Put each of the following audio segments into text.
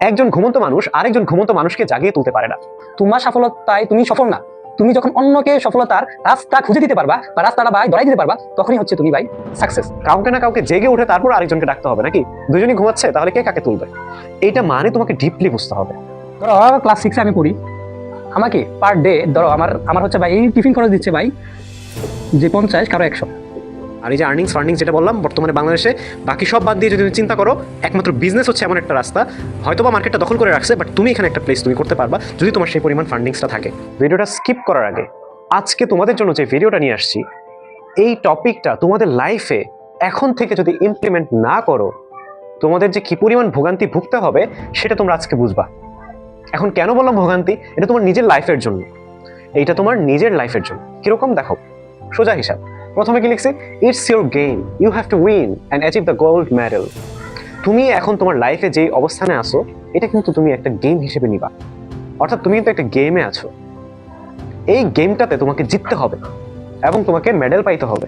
একজন ঘুমন্ত মানুষ আরেকজন ঘুমন্ত মানুষকে জাগিয়ে তুলতে পারে না। তোমার সফলতায় তুমি সফল না। তুমি যখন অন্যকে সফলতার রাস্তা খুঁজে দিতে পারবা বা রাস্তাটা ভাই ধরাই দিতে পারবা, তখনই হচ্ছে তুমি ভাই সাকসেস কাউকে না কাউকে জেগে উঠে তারপর আরেকজনকে ডাকতে হবে নাকি? দুজনই ঘুমাচ্ছে, তাহলে কে কাকে তুলবে? এটা মানে তোমাকে ডিপলি বুঝতে হবে। ধরো ক্লাস সিক্সে আমি পড়ি। আমাকে পার ডে ধরো, আমার আমার হচ্ছে ভাই এই টিফিন খরচ দিচ্ছে ভাই যে পঞ্চাশ, কারও একশো। আর এই যে আর্নিংস ফান্ডিংস যেটা বললাম, বর্তমানে বাংলাদেশে বাকি সব বাদ দিয়ে যদি তুমি চিন্তা করো, একমাত্র বিজনেস হচ্ছে এমন একটা রাস্তা। হয়তো বা মার্কেটটা দখল করে রাখছে বাট তুমি এখানে একটা প্লেস তুমি করতে পারবা যদি তোমার সেই পরিমাণ ফান্ডিংসটা থাকে। ভিডিওটা স্কিপ করার আগে, আজকে তোমাদের জন্য যে ভিডিওটা নিয়ে আসছি, এই টপিকটা তোমাদের লাইফে এখন থেকে যদি ইমপ্লিমেন্ট না করো, তোমাদের যে কি পরিমাণ ভোগান্তি ভুগতে হবে, সেটা তোমরা আজকে বুঝবা। এখন কেন বললাম ভোগান্তি? এটা তোমার নিজের লাইফের জন্য। এইটা তোমার নিজের লাইফের জন্য। কীরকম? দেখো, সোজা হিসাব। প্রথমে কি লিখছি? It's your game you have to win and achieve the gold medal তুমি এখন তোমার লাইফে যে অবস্থানে আসো এটা কিন্তু তুমি একটা গেম হিসেবে নিবা। অর্থাৎ তুমি কিন্তু একটা গেমে আছো। এই গেমটাতে তোমাকে জিততে হবে এবং তোমাকে মেডেল পাইতে হবে।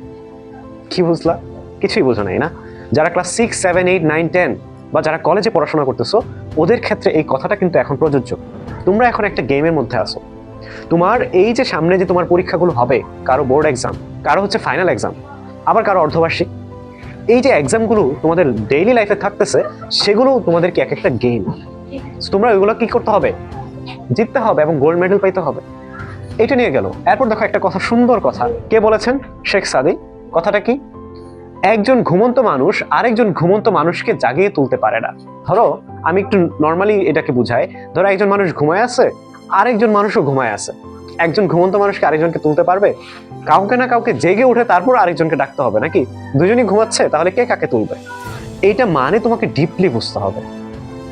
কি বুঝলা? কিছুই বোঝো নাই, না? যারা class six seven eight nine ten বা যারা কলেজে পড়াশোনা করতেছো, ওদের ক্ষেত্রে এই কথাটা কিন্তু এখন প্রযোজ্য। তোমরা এখন একটা গেমের মধ্যে আসো তোমার এই যে সামনে যে তোমার পরীক্ষাগুলো হবে, কারও বোর্ড এক্সাম কারও হচ্ছে ফাইনাল এক্সাম আবার কারও অর্ধবার্ষিক, এই যে এক্সামগুলো তোমাদের ডেইলি লাইফে থাকতেছে, সেগুলো তোমাদেরকে এক একটা গেম তোমরা ওইগুলো কি করতে হবে? জিততে হবে এবং গোল্ড মেডেল পাইতে হবে। এটা নিয়ে গেল। এরপর দেখো একটা কথা, সুন্দর কথা। কে বলেছেন? শেখ সাদি কথাটা কি? একজন ঘুমন্ত মানুষ আরেকজন ঘুমন্ত মানুষকে জাগিয়ে তুলতে পারে না। ধরো, আমি একটু নর্মালি এটাকে বুঝাই। ধরো একজন মানুষ ঘুমায় আছে আরেকজন মানুষও ঘুমায় আছে। একজন ঘুমন্ত মানুষকে আরেকজনকে তুলতে পারবে? কাউকে না কাউকে জেগে উঠে তারপর আরেকজনকে ডাকতে হবে নাকি? দুজনই ঘুমাচ্ছে, তাহলে কে কাকে তুলবে? এইটা মানে তোমাকে ডিপলি বুঝতে হবে।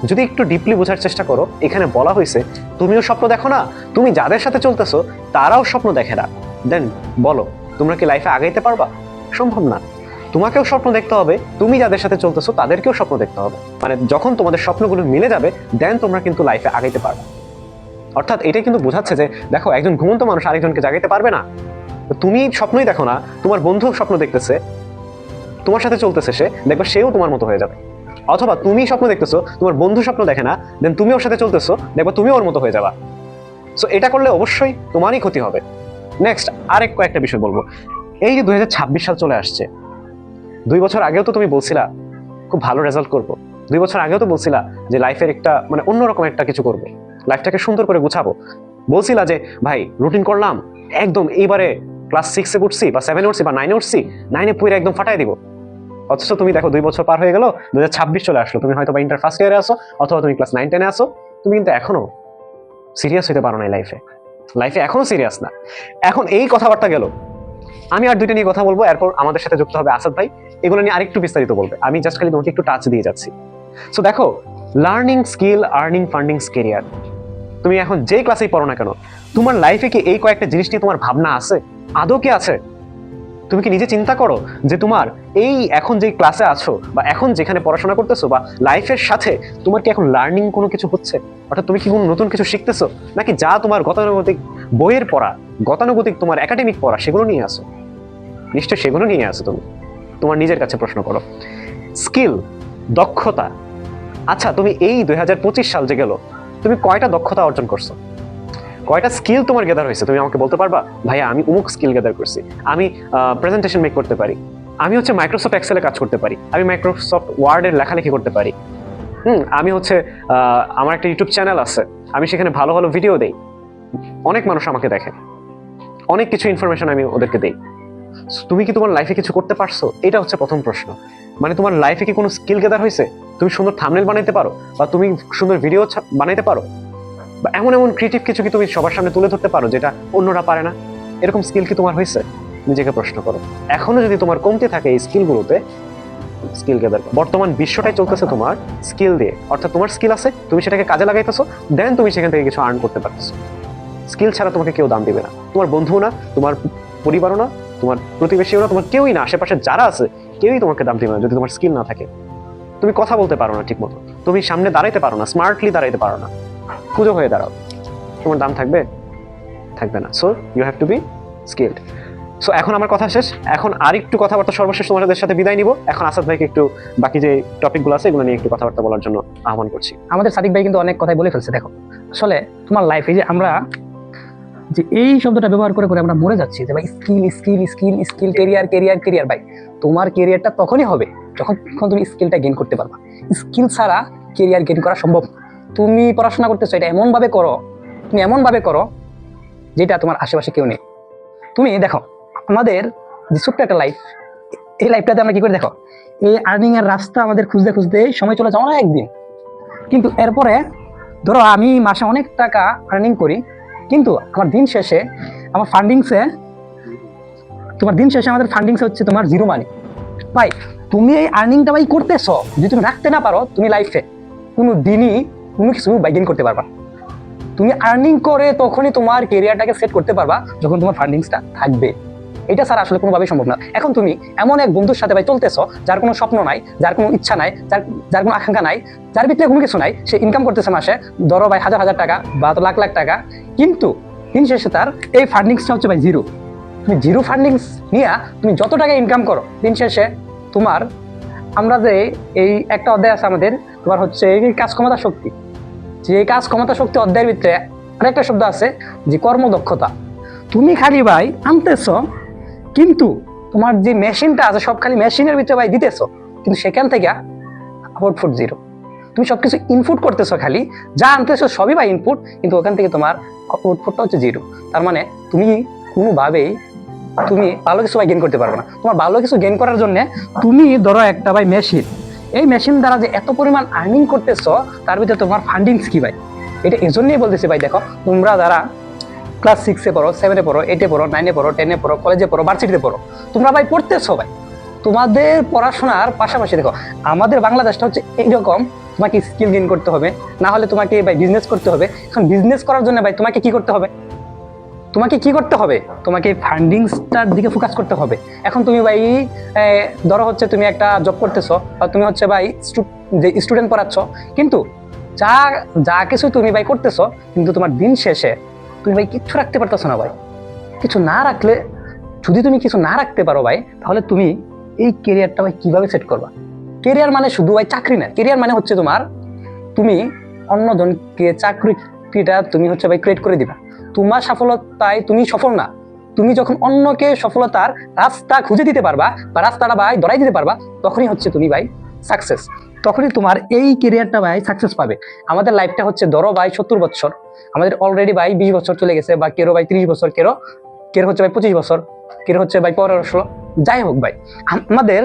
যদি একটু ডিপলি বোঝার চেষ্টা করো, এখানে বলা হয়েছে, তুমিও স্বপ্ন দেখো না, তুমি যাদের সাথে চলতেছো, তারাও স্বপ্ন দেখে না। দেন বলো, তোমরা কি লাইফে আগাইতে পারবা? সম্ভব না। তোমাকেও স্বপ্ন দেখতে হবে, তুমি যাদের সাথে চলতেছো, তাদেরকেও স্বপ্ন দেখতে হবে। মানে যখন তোমাদের স্বপ্নগুলো মিলে যাবে দেন তোমরা কিন্তু লাইফে আগাইতে পারবে। অর্থাৎ এটাই কিন্তু বোঝাচ্ছে যে, দেখো, একজন ঘুমন্ত মানুষ আরেকজনকে জাগাইতে পারবে না। তুমি স্বপ্নই দেখো না, তোমার বন্ধু স্বপ্ন দেখতেছে, তোমার সাথে চলতেছে সে, দেখবে সেও তোমার মতো হয়ে যাবে। অথবা তুমি স্বপ্ন দেখতেছো, তোমার বন্ধু স্বপ্ন দেখে না দেন তুমি ওর সাথে চলতেছো, দেখবে তুমি ওর মতো হয়ে যাবা। সো এটা করলে অবশ্যই তোমারই ক্ষতি হবে। নেক্সট আরেক কয়েকটা বিষয় বলব। এই যে দু হাজার ছাব্বিশ সাল চলে আসছে, দুই বছর আগেও তো তুমি বলছিলা, খুব ভালো রেজাল্ট করব। দুই বছর আগেও তো বলছিলা যে লাইফের একটা মানে অন্যরকম একটা কিছু করব। লাইফটাকে সুন্দর করে গুছাবো। বলছিলা যে, ভাই রুটিন করলাম, একদম এইবারে ক্লাস সিক্সে উঠছি বা সেভেনে উঠছি বা নাইনে উঠছি নাইনে পুরো একদম ফাটাই দিব। অথচ তুমি দেখো দুই বছর পার হয়ে গেল দু ছাব্বিশ চলে আসলো। তুমি হয়তো বা ইন্টার ফার্স্ট ইয়ারে আসো অথবা তুমি ক্লাস নাইন টেনে আসো তুমি কিন্তু এখনও সিরিয়াস হতে পারো না লাইফে লাইফে এখনও সিরিয়াস না। এখন এই কথাবার্তা গেল। আমি আর দুইটা নিয়ে কথা বলব, এরপর আমাদের সাথে যুক্ত হবে আসাদ ভাই। এগুলো নিয়ে আরেকটু বিস্তারিত বলবে। আমি জাস্ট খালি তোমাকে একটু টাচ দিয়ে যাচ্ছি। সো দেখো learning skill earning funding career তুমি এখন যে ক্লাসেই পড়ো না কেন, তোমার লাইফে কি এই কয়েকটা জিনিস নিয়ে তোমার ভাবনা আছে? আদৌ কি আছে? তুমি কি নিজে চিন্তা করো যে তোমার এই এখন যেই ক্লাসে আছো বা এখন যেখানে পড়াশোনা করতেছো বা লাইফের সাথে তোমার কি এখন লার্নিং কোনো কিছু হচ্ছে? অর্থাৎ তুমি কি কোনো নতুন কিছু শিখতেছো? নাকি যা তোমার গতানুগতিক বইয়ের পড়া, গতানুগতিক তোমার একাডেমিক পড়া, সেগুলো নিয়ে আসো নিশ্চয় সেগুলো নিয়ে আসো তুমি। তোমার নিজের কাছে প্রশ্ন করো। স্কিল দক্ষতা আচ্ছা তুমি এই দুই সাল যে গেল, তুমি কয়টা দক্ষতা অর্জন করছ? কয়টা স্কিল তোমার গেদার হয়েছে? তুমি আমাকে বলতে পারবা? ভাইয়া, আমি অমুক স্কিল গেদার করছি। আমি প্রেজেন্টেশন মেক করতে পারি। আমি হচ্ছে মাইক্রোসফট এক্সেলে কাজ করতে পারি। আমি মাইক্রোসফট ওয়ার্ডের লেখালেখি করতে পারি। হুম, আমি হচ্ছে আমার একটা ইউটিউব চ্যানেল আছে। আমি সেখানে ভালো ভালো ভিডিও দেই। অনেক মানুষ আমাকে দেখে। অনেক কিছু ইনফরমেশন আমি ওদেরকে দেই। তুমি কি তোমার লাইফে কিছু করতে পারছ? এটা হচ্ছে প্রথম প্রশ্ন। মানে তোমার লাইফে কি কোনো স্কিল গেদার হয়েছে? তুমি সুন্দর থামনেল বানাইতে পারো বা তুমি সুন্দর ভিডিও বানাইতে পারো। বা এমন এমন ক্রিয়েটিভ কিছু কি তুমি সবার সামনে তুলে ধরতে পারো যেটা অন্যরা পারে না? এরকম স্কিল কি তোমার হয়েছে? নিজেকে প্রশ্ন করো। এখনও যদি তোমার কমতি থাকে এই স্কিলগুলোতে স্কিল গেদার বর্তমান বিশ্বটাই চলতেছে তোমার স্কিল দিয়ে। অর্থাৎ তোমার স্কিল আছে, তুমি সেটাকে কাজে লাগাইতেছো দেন তুমি সেখান থেকে কিছু আর্ন করতে পারতেছো। স্কিল ছাড়া তোমাকে কেউ দাম দিবে না। তোমার বন্ধুও না, তোমার পরিবারও না, তোমার প্রতিবেশীও না, তোমার কেউই না। আশেপাশে যারা আছে, কেউই তোমাকে দাম দিবে না যদি তোমার স্কিল না থাকে। তুমি কথা বলতে পারো না ঠিক মতো তুমি সামনে দাঁড়াইতে পারো না স্মার্টলি দাঁড়াইতে পারো না। পুজো হয়ে দাঁড়াও। তোমার দাম থাকবে? থাকবে না। So you have to be skilled so এখন আমার কথা শেষ। এখন আর একটু কথাবার্তা সর্বশেষ তোমাদের সাথে বিদায় নিব। এখন আসাদ ভাইকে একটু বাকি যে টপিকগুলো আছে, এগুলো নিয়ে একটু কথাবার্তা বলার জন্য আহ্বান করছি। আমাদের সাদিক ভাই কিন্তু অনেক কথাই বলে ফেলছে, দেখো। আসলে তোমার লাইফে যে আমরা যে এই শব্দটা ব্যবহার করে করে আমরা মরে যাচ্ছি যে, ভাই skill skill skill skill career career career ভাই। তোমার কেরিয়ারটা তখনই হবে যখন তুমি স্কিলটা গেইন করতে পারবা। স্কিল ছাড়া কেরিয়ার গেইন করা সম্ভব তুমি পড়াশোনা করতেছো এটা এমনভাবে করো, তুমি এমনভাবে করো যেটা তোমার আশেপাশে কেউ নেই। তুমি দেখো, আমাদের যে ছোট্ট একটা লাইফ এই লাইফটাতে আমরা কি করে দেখো, এই আর্নিং এর রাস্তা আমাদের খুঁজতে খুঁজতে সময় চলে যায় অনেক দিন কিন্তু এরপরে ধরো আমি মাসে অনেক টাকা আর্নিং করি, কিন্তু আমার দিন শেষে আমার ফান্ডিংসে তোমার দিন শেষে আমাদের ফান্ডিংসে হচ্ছে তোমার জিরো মানি ভাই, তুমি এই আর্নিংটা ভাই করতেছো, যদি তুমি রাখতে না পারো, তুমি লাইফে কোনো দিনই কোনো কিছু বাইগেন করতে পারবা তুমি আর্নিং করে তখনই তোমার কেরিয়ারটাকে সেট করতে পারবা, যখন তোমার ফান্ডিংসটা থাকবে। এটা স্যার আসলে কোনোভাবেই সম্ভব না। এখন তুমি এমন এক বন্ধুর সাথে ভাই চলতেছো, যার কোনো স্বপ্ন নাই, যার কোনো ইচ্ছা নাই, যার যার কোনো আকাঙ্ক্ষা নাই, যার ভিতরে কোনো কিছু নাই, সে ইনকাম করতেছে মাসে, ধরো ভাই হাজার হাজার টাকা বা তো লাখ লাখ টাকা, কিন্তু দিন শেষে তার এই ফান্ডিংসটা হচ্ছে ভাই জিরো তুমি জিরো ফান্ডিংস নিয়ে তুমি যত টাকা ইনকাম করো, দিন শেষে তোমার, আমরা যে এই একটা অধ্যায় আছে আমাদের, তোমার হচ্ছে এই কাজ ক্ষমতা শক্তি। যে কাজ ক্ষমতা শক্তি অধ্যায়ের ভিতরে আরেকটা শব্দ আছে, যে কর্মদক্ষতা। তুমি খালি ভাই আনতেছো, কিন্তু তোমার যে মেশিনটা আছে, সব খালি মেশিনের ভিতরে ভাই দিতেছো, কিন্তু সেখান থেকে আউটপুট জিরো তুমি সব কিছু ইনপুট করতেছো খালি, যা আনতেছো সবই বা ইনপুট কিন্তু ওখান থেকে তোমার আউটপুটটা হচ্ছে জিরো তার মানে তুমি কোনোভাবেই তুমি ভালো কিছু ভাই গেন করতে পারবে না। তোমার ভালো কিছু গেন করার জন্য তুমি ধরো একটা ভাই মেশিন এই মেশিন দ্বারা যে এত পরিমাণ আর্নিং করতেছো, তার ভিতরে তোমার ফান্ডিংস কি ভাই? এটা এই জন্যই বলতেছি ভাই, দেখো, তোমরা যারা ক্লাস সিক্সে পড়ো সেভেনে পড়ো এইটে পড়ো নাইনে পড়ো টেনে পড়ো কলেজে পড়ো ভার্সিটিতে পড়ো, তোমরা ভাই পড়তেছো ভাই। তোমাদের পড়াশোনার পাশাপাশি দেখো, আমাদের বাংলাদেশটা হচ্ছে এইরকম, তোমাকে স্কিল গেইন করতে হবে, না হলে তোমাকে ভাই বিজনেস করতে হবে। এখন বিজনেস করার জন্য ভাই তোমাকে কি করতে হবে? তোমাকে কি করতে হবে? তোমাকে ফান্ডিংসটার দিকে ফোকাস করতে হবে। এখন তুমি ভাই ধরো হচ্ছে তুমি একটা জব করতেছো, বা তুমি হচ্ছে ভাই যে স্টুডেন্ট পড়াচ্ছ, কিন্তু যা যা কিছু তুমি ভাই করতেছো, কিন্তু তোমার দিন শেষে তুমি ভাই কিচ্ছু রাখতে পারতেছো না ভাই। কিছু না রাখলে, যদি তুমি কিছু না রাখতে পারো ভাই, তাহলে তুমি এই কেরিয়ারটা ভাই কীভাবে সেট করবা? কেরিয়ার মানে শুধু ভাই চাকরি না কেরিয়ার মানে হচ্ছে তোমার, তুমি অন্যজনকে চাকরিটা তুমি হচ্ছে ভাই ক্রিয়েট করে দিবা। তোমার সফলতায় তুমি সফল না। তুমি যখন অন্যকে সফলতার রাস্তা খুঁজে দিতে পারবা বা রাস্তাটা ভাই ধরাই দিতে পারবা, তখনই হচ্ছে তুমি ভাই সাকসেস তখনই তোমার এই কেরিয়ারটা ভাই সাকসেস পাবে। আমাদের লাইফটা হচ্ছে ধরো ভাই সত্তর বছর। আমাদের অলরেডি ভাই বিশ বছর চলে গেছে বা কেরো ভাই ত্রিশ বছর, কেরো কেরো হচ্ছে ভাই পঁচিশ বছর, কেরো হচ্ছে ভাই পনেরো, ষোলো, যাই হোক ভাই। আমাদের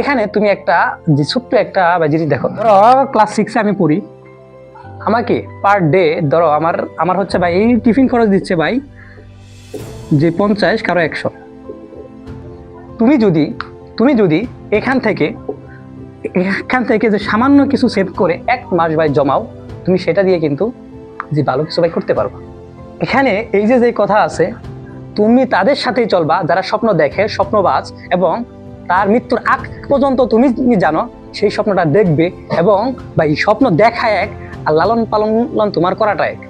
এখানে তুমি একটা যে ছোট্ট একটা বা জিনিস দেখো। ধরো ক্লাস সিক্সে আমি পড়ি। আমাকে পার ডে ধরো আমার আমার হচ্ছে ভাই, এই টিফিন খরচ দিচ্ছে ভাই, যে পঞ্চাশ, কারও একশো। তুমি যদি তুমি যদি এখান থেকে এখান থেকে যে সামান্য কিছু সেভ করে এক মাস ভাই জমাও, তুমি সেটা দিয়ে কিন্তু যে ভালো কিছু ভাই করতে পারবা। এখানে এই যে যে কথা আছে, তুমি তাদের সাথেই চলবা, যারা স্বপ্ন দেখে, স্বপ্নবাজ, এবং তার মৃত্যুর আগ পর্যন্ত তুমি জানো সেই স্বপ্নটা দেখবে এবং ভাই স্বপ্ন দেখা এক আর লালন পালন তোমার করাটা এক।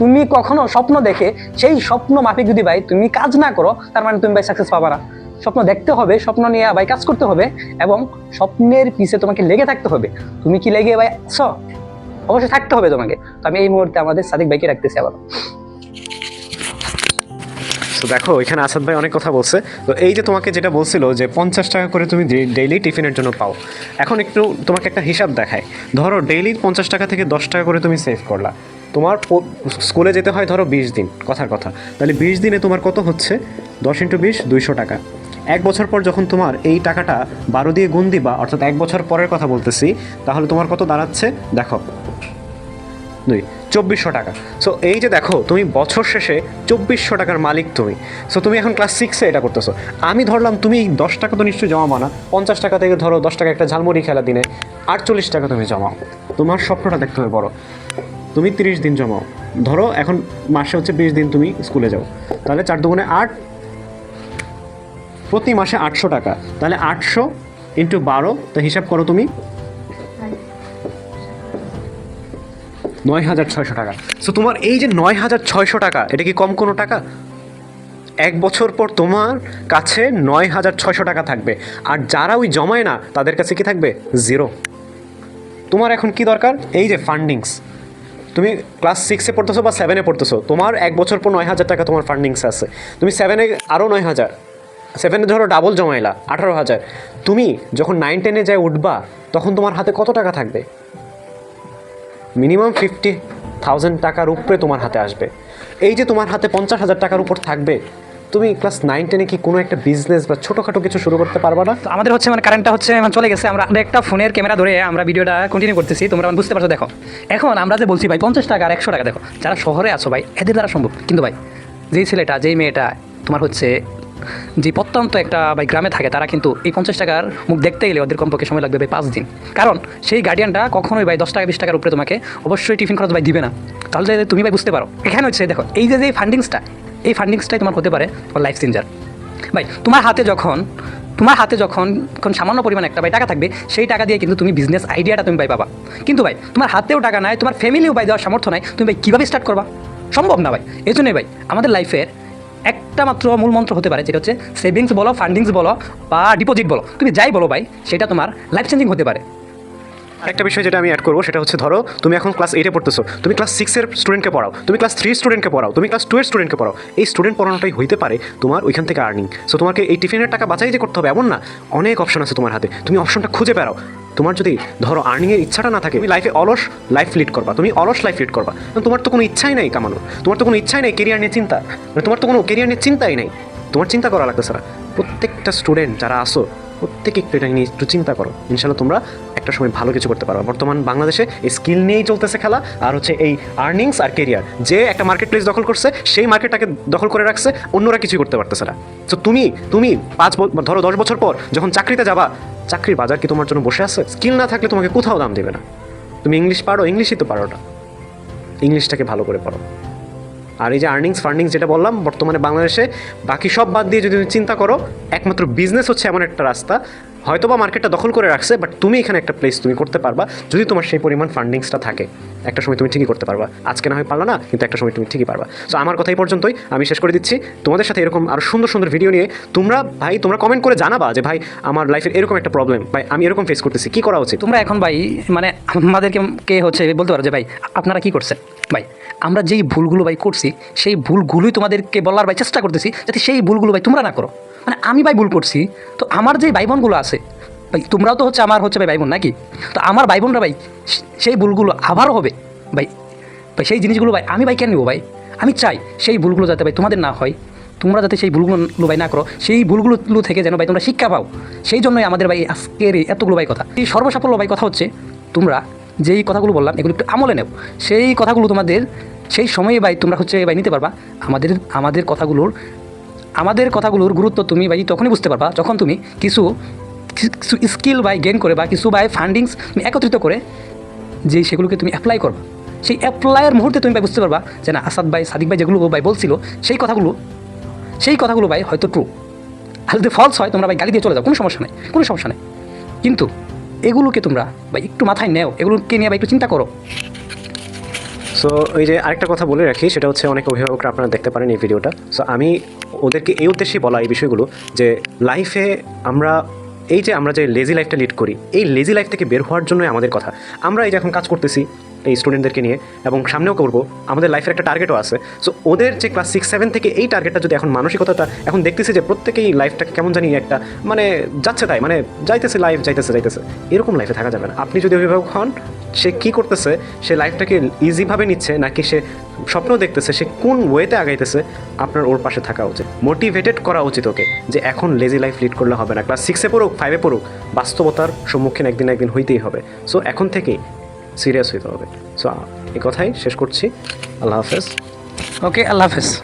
তুমি কখনো স্বপ্ন দেখে সেই স্বপ্ন মাফিক যদি ভাই তুমি কাজ না করো, তার মানে তুমি ভাই সাকসেস পাবা না। স্বপ্ন দেখতে হবে, স্বপ্ন নিয়ে ভাই কাজ করতে হবে এবং স্বপ্নের পিছে তোমাকে লেগে থাকতে হবে। তুমি কি লেগে ভাই আছো? অবশ্যই থাকতে হবে তোমাকে। তো আমি এই মুহূর্তে আমাদের সাদিক ভাইকে রাখতেছি আবার তো দেখো, এখানে আসাদ ভাই অনেক কথা বলছে। তো এই যে তোমাকে যেটা বলছিল যে পঞ্চাশ টাকা করে তুমি ডেইলি টিফিনের জন্য পাও, এখন একটু তোমাকে একটা হিসাব দেখায় ধরো ডেইলি পঞ্চাশ টাকা থেকে দশ টাকা করে তুমি সেভ করলা। তোমার স্কুলে যেতে হয় ধরো বিশ দিন, কথার কথা। তাহলে বিশ দিনে তোমার কত হচ্ছে? দশ ইন্টু বিশ, দুইশো টাকা। এক বছর পর যখন তোমার এই টাকাটা বারো দিয়ে গুণ দিবা, অর্থাৎ এক বছর পরের কথা বলতেছি, তাহলে তোমার কত দাঁড়াচ্ছে? দেখো, দুই। চব্বিশশো টাকা। সো এই যে দেখো, তুমি বছর শেষে চব্বিশশো টাকার মালিক তুমি। সো তুমি এখন ক্লাস সিক্সে এটা করতেছো। আমি ধরলাম তুমি এই দশ টাকা তো নিশ্চয়ই জমা না। পঞ্চাশ টাকা থেকে ধরো দশ টাকা একটা ঝালমুড়ি খেলা দিনে, আটচল্লিশ টাকা তুমি জমাও। তোমার স্বপ্নটা দেখতে হবে বড়। তুমি তিরিশ দিন জমাও। ধরো এখন মাসে হচ্ছে বিশ দিন তুমি স্কুলে যাও। তাহলে চার দুগুণে আট, প্রতি মাসে আটশো টাকা। তাহলে আটশো ইন্টু বারো, তো হিসাব করো তুমি। নয় হাজার ছয়শো টাকা। সো তোমার এই যে নয় হাজার ছয়শো টাকা, এটা কি কম কোনো টাকা? এক বছর পর তোমার কাছে নয় হাজার ছয়শো টাকা থাকবে। আর যারা ওই জমায় না, তাদের কাছে কি থাকবে? জিরো তোমার এখন কি দরকার? এই যে ফান্ডিংস তুমি ক্লাস সিক্সে পড়তেছো বা সেভেনে পড়তেছো, তোমার এক বছর পর নয় হাজার টাকা তোমার ফান্ডিংস আছে। তুমি সেভেনে আরও নয় হাজার। সেভেনে ধরো ডাবল জমাইলা, আঠারো হাজার। তুমি যখন নাইন টেনে যায় উঠবা, তখন তোমার হাতে কত টাকা থাকবে? মিনিমাম ফিফটি থাউজেন্ড টাকার উপরে তোমার হাতে আসবে। এই যে তোমার হাতে পঞ্চাশ হাজার টাকার উপর থাকবে, তুমি ক্লাস নাইন টেনে কি কোনো একটা বিজনেস বা ছোটোখাটো কিছু শুরু করতে পারবা না? আমাদের হচ্ছে মানে কারেন্টটা হচ্ছে মানে চলে গেছে। আমরা একটা ফোনের ক্যামেরা ধরে আমরা ভিডিওটা কন্টিনিউ করতেছি। তোমরা মানে বুঝতে পারছ, দেখো। এখন আমরা যে বলছি, ভাই, পঞ্চাশ টাকা আর একশো টাকা, দেখো। যারা শহরে আছো, ভাই, এদের দ্বারা সম্ভব। কিন্তু ভাই, যেই ছেলেটা, যেই মেয়েটা, তোমার হচ্ছে যে প্রত্যন্ত একটা, ভাই, গ্রামে থাকে, তারা কিন্তু এই পঞ্চাশ টাকার মুখ দেখতে গেলে ওদের কমপক্ষে সময় লাগবে, ভাই, পাঁচ দিন। কারণ সেই গার্ডিয়ানটা কখনোই, ভাই, দশ টাকা, বিশ টাকার উপরে তোমাকে অবশ্যই টিফিন খরচ, ভাই, দিবে না। তাহলে তুমি, ভাই, বুঝতে পারো। এখানে হচ্ছে, দেখো, এই যে ফান্ডিংসটা এই ফান্ডিংসটাই তোমার হতে পারে লাইফ চেঞ্জার ভাই, তোমার হাতে যখন, তোমার হাতে যখন কোন সামান্য পরিমাণ একটা, ভাই, টাকা থাকবে, সেই টাকা দিয়ে কিন্তু তুমি বিজনেস আইডিয়াটা তুমি, ভাই, পাবা। কিন্তু, ভাই, তোমার হাতেও টাকা নাই, তোমার ফ্যামিলিও ভাই, দেওয়ার সামর্থ্য নাই, তুমি, ভাই, কীভাবে স্টার্ট করবা? সম্ভব না, ভাই। এই জন্যই ভাই, আমাদের লাইফের একটা মাত্র মূল মন্ত্র হতে পারে, যেটা হচ্ছে সেভিংস বলো ফান্ডিংস বলো, বা ডিপোজিট বলো। তুমি যাই বলো ভাই, সেটা তোমার লাইফ চেঞ্জিং হতে পারে। একটা বিষয় যেটা আমি অ্যাড করব, সেটা হচ্ছে ধরো, তুমি এখন ক্লাস এইটে পড়তেছো, তুমি ক্লাস সিক্সের স্টুডেন্টকে পড়াও, তুমি ক্লাস থ্রি স্টুডেন্টকে পড়াও, তুমি ক্লাস টু এর স্টুডেন্টকে পড়াও, এই স্টুডেন্ট পড়ানোটাই হইতে পারে তোমার ওইখান থেকে আর্নিং সো তোমাকে এই টিফিনের টাকা বাঁচাই যে করতে হবে এমন না, অনেক অপশন আছে তোমার হাতে। তুমি অপশনটা খুঁজে বেড়াও। তোমার যদি ধরো আর্নিংয়ের ইচ্ছাটা না থাকে, তুমি লাইফে অলস লাইফ লিড করবা, তুমি অলস লাইফ লিড করবা। তোমার তো কোনো ইচ্ছাই নাই কামানোর, তোমার তো কোনো ইচ্ছাই নাই কেরিয়ার নিয়ে চিন্তা মানে তোমার তো কোনো কেরিয়ার নিয়ে চিন্তাই নাই। তোমার চিন্তা করা লাগতেছে না। প্রত্যেকটা স্টুডেন্ট যারা আসো প্রত্যেকে একটু এটা নিয়ে একটু চিন্তা করো। ইনশাল্লাহ তোমরা একটা সময় ভালো কিছু করতে পারো বর্তমান বাংলাদেশে এই স্কিল নিয়েই চলতেছে খেলা, আর হচ্ছে এই আর্নিংস আর কেরিয়ার যে একটা মার্কেট প্লেস দখল করছে, সেই মার্কেটটাকে দখল করে রাখছে, অন্যরা কিছুই করতে পারতেছে না। তো তুমি তুমি পাঁচ ধরো দশ বছর পর যখন চাকরিতে যাবা চাকরির বাজার কি তোমার জন্য বসে আছে? স্কিল না থাকলে তোমাকে কোথাও দাম দেবে না। তুমি ইংলিশ পারো ইংলিশই তো পারো না। ইংলিশটাকে ভালো করে পড়ো। আর এই যে আর্নিংস ফান্ডিংস যেটা বললাম, বর্তমানে বাংলাদেশে বাকি সব বাদ দিয়ে যদি তুমি চিন্তা করো, একমাত্র বিজনেস হচ্ছে এমন একটা রাস্তা। হয়তো বা মার্কেটটা দখল করে রাখছে বাট তুমি এখানে একটা প্লেস তুমি করতে পারবা। যদি তোমার সেই পরিমাণ ফান্ডিংসটা থাকে, একটা সময় তুমি ঠিকই করতে পারবা। আজকে না হয় পারলা না, কিন্তু একটা সময় তুমি ঠিকই পারবা। সো আমার কথা এই পর্যন্তই, আমি শেষ করে দিচ্ছি। তোমাদের সাথে এরকম আরও সুন্দর সুন্দর ভিডিও নিয়ে তোমরা, ভাই, তোমরা কমেন্ট করে জানাবা যে, ভাই, আমার লাইফের এরকম একটা প্রবলেম ভাই, আমি এরকম ফেস করতেছি, কি করা উচিত? তোমরা এখন, ভাই মানে আমাদেরকে কে হচ্ছে বলতে পারো যে, ভাই, আপনারা কি করছেন? ভাই, আমরা যেই ভুলগুলো, ভাই, করছি, সেই ভুলগুলোই তোমাদেরকে বলার, ভাই, চেষ্টা করতেছি, যাতে সেই ভুলগুলো, ভাই, তোমরা না করো। মানে আমি ভাই ভুল করছি, তো আমার যে ভাই বোনগুলো আছে, ভাই, তোমরাও তো হচ্ছে আমার হচ্ছে ভাই ভাই বোন নাকি? তো আমার ভাই বোনরা ভাই সেই ভুলগুলো আবারও হবে, ভাই ভাই, সেই জিনিসগুলো ভাই, আমি ভাই কেন নেব ভাই? আমি চাই সেই ভুলগুলো যাতে ভাই তোমাদের না হয়, তোমরা যাতে সেই ভুলগুলো ভাই না করো, সেই ভুলগুলো থেকে যেন ভাই তোমরা শিক্ষা পাও, সেই জন্যই আমাদের ভাই আজকের এতগুলো ভাই কথা। এই সর্বসাফল্য ভাই কথা হচ্ছে, তোমরা যেই কথাগুলো বললাম, এগুলো একটু আমলে নেও। সেই কথাগুলো তোমাদের, সেই সময়ে ভাই তোমরা হচ্ছে ভাই নিতে পারবা, আমাদের আমাদের কথাগুলোর আমাদের কথাগুলোর গুরুত্ব তুমি ভাই তখনই বুঝতে পারবা যখন তুমি কিছু কিছু স্কিল বাই গেন করে বা কিছু বাই ফান্ডিংস তুমি একত্রিত করে যে সেগুলোকে তুমি অ্যাপ্লাই করবা। সেই অ্যাপ্লাইয়ের মুহূর্তে তুমি ভাই বুঝতে পারবা যে না, আসাদ ভাই, সাদিক ভাই যেগুলো ভাই বলছিল, সেই কথাগুলো সেই কথাগুলো ভাই হয়তো ট্রু আর যদি ফলস হয়, তোমরা ভাই গালি দিয়ে চলে যাও, কোনো সমস্যা নেই, কোনো সমস্যা নেই। কিন্তু এগুলোকে তোমরা ভাই একটু মাথায় নেও, এগুলোকে নিয়ে ভাই একটু চিন্তা করো। সো ওই যে আরেকটা কথা বলে রাখি, সেটা হচ্ছে অনেক অভিভাবকরা আপনারা দেখতে পারেন এই ভিডিওটা। সো আমি ওদেরকে এই উদ্দেশ্যে বলা এই বিষয়গুলো যে লাইফে আমরা, এই যে আমরা যে লেজি লাইফটা লিড করি, এই লেজি লাইফ থেকে বের হওয়ার জন্যই আমাদের কথা। আমরা এই যে এখন কাজ করতেছি এই স্টুডেন্টদেরকে নিয়ে এবং সামনেও করব, আমাদের লাইফের একটা টার্গেটও আছে। সো ওদের যে ক্লাস সিক্স সেভেন থেকে এই টার্গেটটা যদি এখন মানসিকতাটা এখন দেখতেছি যে প্রত্যেকেই লাইফটাকে কেমন জানি একটা মানে যাচ্ছে তাই মানে যাইতেছে লাইফ যাইতেছে যাইতেছে, এরকম লাইফে থাকা যাবে না। আপনি যদি অভিভাবক হন, সে কি করতেছে, সে লাইফটাকে ইজিভাবে নিচ্ছে, নাকি সে স্বপ্ন দেখতেছে, সে কোন ওয়েতে আগাইতেছে, আপনার ওর পাশে থাকা উচিত। মোটিভেটেড করা উচিত ওকে, যে এখন লেজি লাইফ লিড করলে হবে না। ক্লাস সিক্সে পড়ুক ফাইভে পড়ুক, বাস্তবতার সম্মুখীন একদিন একদিন হইতেই হবে। সো এখন থেকেই সিরিয়াস হইতে হবে। সো এই কথাই শেষ করছি। আল্লাহ হাফেজ। ওকে আল্লাহ হাফেজ।